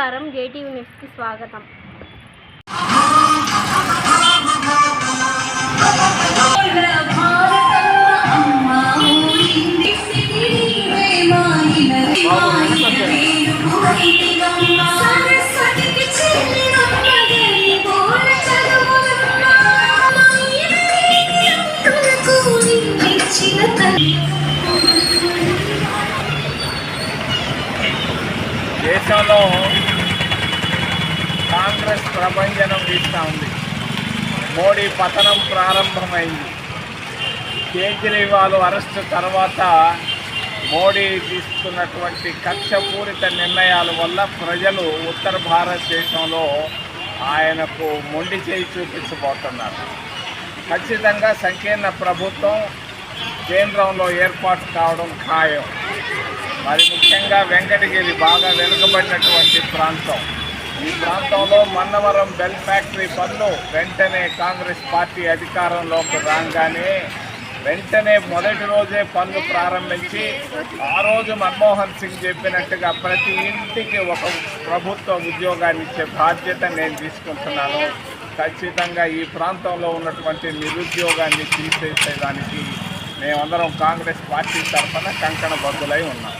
నమస్కారం జేటీవీ న్యూస్కి స్వాగతం. దేశంలో కాంగ్రెస్ ప్రభంజనం వీస్తూ ఉంది. మోడీ పతనం ప్రారంభమైంది. కేజ్రీవాల్ అరెస్టు తర్వాత మోడీ తీసుకున్నటువంటి కక్షపూరిత నిర్ణయాల వల్ల ప్రజలు ఉత్తర భారతదేశంలో ఆయనకు మొండి చేయి చూపించబోతున్నారు. ఖచ్చితంగా సంకీర్ణ ప్రభుత్వం కేంద్రంలో ఏర్పాటు కావడం ఖాయం. మరి ముఖ్యంగా వెంకటగిరి బాగా వెనుకబడినటువంటి ప్రాంతం. ఈ ప్రాంతంలో మన్నవరం బెల్ ఫ్యాక్టరీ పనులు వెంటనే కాంగ్రెస్ పార్టీ అధికారంలోకి రాగానే వెంటనే మొదటి రోజే పనులు ప్రారంభించి ఆ రోజు మన్మోహన్ సింగ్ చెప్పినట్టుగా ప్రతి ఇంటికి ఒక ప్రభుత్వ ఉద్యోగాన్ని ఇచ్చే బాధ్యత నేను తీసుకుంటున్నాను. ఖచ్చితంగా ఈ ప్రాంతంలో ఉన్నటువంటి నిరుద్యోగాన్ని తీసేసేదానికి మేమందరం కాంగ్రెస్ పార్టీ తరఫున కంకణ బద్దులై ఉన్నాం.